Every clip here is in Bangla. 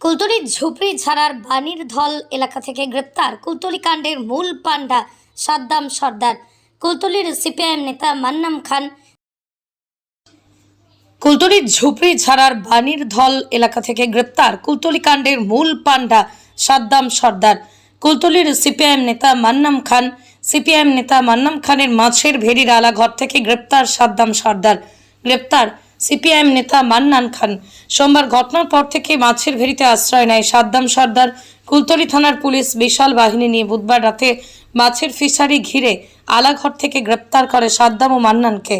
কুলতলির ঝুপড়ি ছাড়ার বাণীর ধল এলাকা থেকে গ্রেপ্তার কুলতলি কাণ্ডের মূল পাণ্ডা সাদ্দাম সর্দার। কুলতলির সিপিআইএম নেতা মান্নাম খান কুলতলির ঝুপড়ি ছাড়ার বাণীর ধল এলাকা থেকে গ্রেপ্তার কুলতলি কাণ্ডের মূল পাণ্ডা সাদ্দাম সর্দার। কুলতলির সিপিআইএম নেতা মান্নাম খান, সিপিআইএম নেতা মান্নাম খানের মাছের ভেড়ির আলাঘর থেকে গ্রেপ্তার সাদ্দাম সর্দার। গ্রেপ্তার সিপিআইএম নেতা মান্নান খান। সোমবার ঘটনার পর থেকে মাছের ভেরিতে আশ্রয় নেয় সাদ্দাম সর্দার। কুলতলি থানার পুলিশ বিশাল বাহিনী নিয়ে বুধবার রাতে মাছের ফিশারি ঘিরে আলাঘর থেকে গ্রেপ্তার করে সাদ্দাম ও মান্নানকে।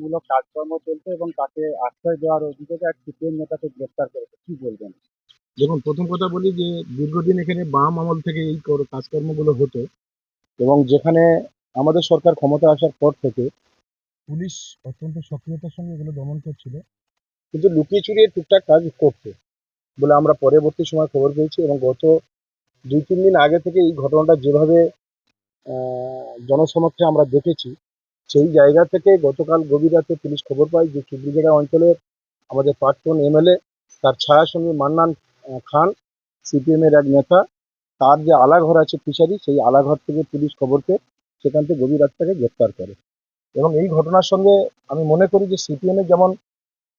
মূলক কাজকর্ম চলছে এবং তাকে আশ্রয় দেওয়ার অভিযোগে এক সিপিএম নেতাকে গ্রেপ্তার করেছে। কি বলবেন? দেখুন, প্রথম কথা বলি যে দীর্ঘদিন এখানে বাম আমল থেকে এই কাজকর্মগুলো হতো এবং যেখানে আমাদের সরকার ক্ষমতা আসার পর থেকে পুলিশ অত্যন্ত সক্রিয়তার সঙ্গে এগুলো দমন করছিল। কিন্তু লুকিয়ে চুরিয়ে টুকটাক কাজ করছে বলে আমরা পরবর্তী সময় খবর পেয়েছি এবং গত দুই, তিন দিন আগে থেকে এই ঘটনাটা যেভাবে জনসমক্ষে আমরা দেখেছি, সেই জায়গা থেকে গতকাল গভীর রাতে পুলিশ খবর পায় যে চুবড়িজেড়া অঞ্চলের আমাদের প্রাক্তন এমএলএ, তার ছায়াসঙ্গী মান্নান খান, সিপিএম এর এক নেতা, তার যে আলাঘর আছে ফিশারি, সেই আলাঘর থেকে পুলিশ খবর পেয়ে সেখান থেকে গভীর রাত থেকে গ্রেপ্তার করে। এবং এই ঘটনার সঙ্গে আমি মনে করি যে সিপিএম এর যেমন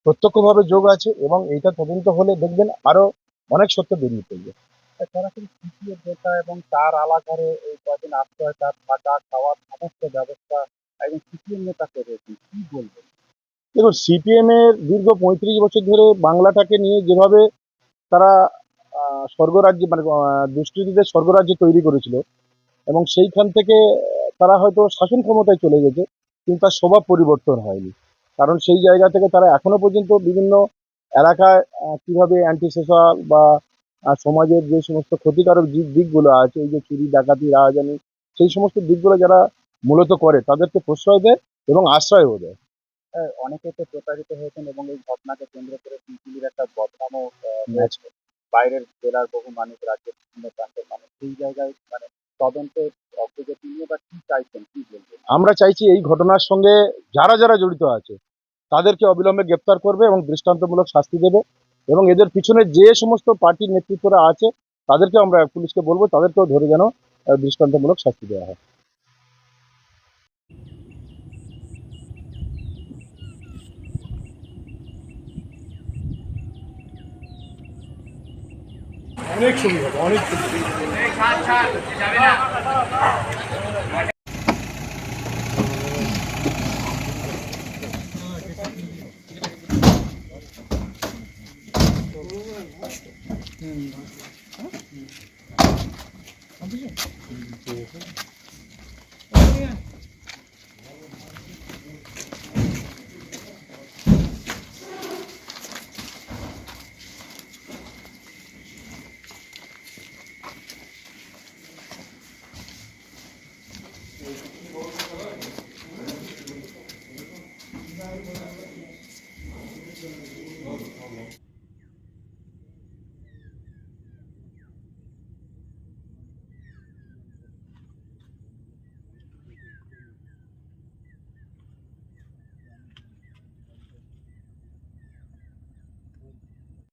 প্রত্যক্ষভাবে যোগ আছে এবং এইটা তদন্ত হলে দেখবেন আরও অনেক সত্য বেরিয়ে পড়বে। সরাসরি সিপিএম নেতা এবং তার আলাঘরে এই কদিন আশ্রয় তার থাকা খাওয়ার সমস্ত ব্যবস্থা একজন সিপিএম কি বলবেন দেখুন সিপিএম এর দীর্ঘ পঁয়ত্রিশ বছর ধরে বাংলাটাকে নিয়ে যেভাবে তারা স্বর্গরাজ্য মানে দুষ্কৃতীদের স্বর্গরাজ্য তৈরি করেছিল এবং সেইখান থেকে তারা হয়তো শাসন ক্ষমতায় চলে গেছে কিন্তু তার স্বভাব পরিবর্তন হয়নি। কারণ সেই জায়গা থেকে তারা এখনও পর্যন্ত বিভিন্ন এলাকায় কীভাবে অ্যান্টি সোশ্যাল বা সমাজের যে সমস্ত ক্ষতিকারক দিক দিকগুলো আছে এই যে চুরি ডাকাতি রাহাজানি সেই সমস্ত দিকগুলো যারা মূলত করে তাদেরকে প্রশ্রয় দেয় এবং আশ্রয়ও দেয়। অনেকে তো প্রতারিত হয়েছেন এবং এই ঘটনাকে কেন্দ্র করে পিপিলির একটা বদনামও হয়েছে। বাইরের জেলার বহু মানুষ রাজ্যের বিভিন্ন প্রান্তের মানুষ সেই জায়গায় মানে তদন্তের অগ্রগতি নিয়ে বা কি চাইছেন কি বলবেন? আমরা চাইছি এই ঘটনার সঙ্গে যারা যারা জড়িত আছে তাদেরকে অবিলম্বে গ্রেপ্তার করবে এবং দৃষ্টান্তমূলক শাস্তি দেবে এবং এদের পিছনে যে সমস্ত পার্টির নেতৃত্বরা আছে তাদেরকে আমরা পুলিশকে বলব তাদেরকেও ধরে যেন দৃষ্টান্তমূলক শাস্তি দেওয়া হয়। অনেক ছবি হবে অনেক ছবি Hmm. Ha? Hmm. Abicim.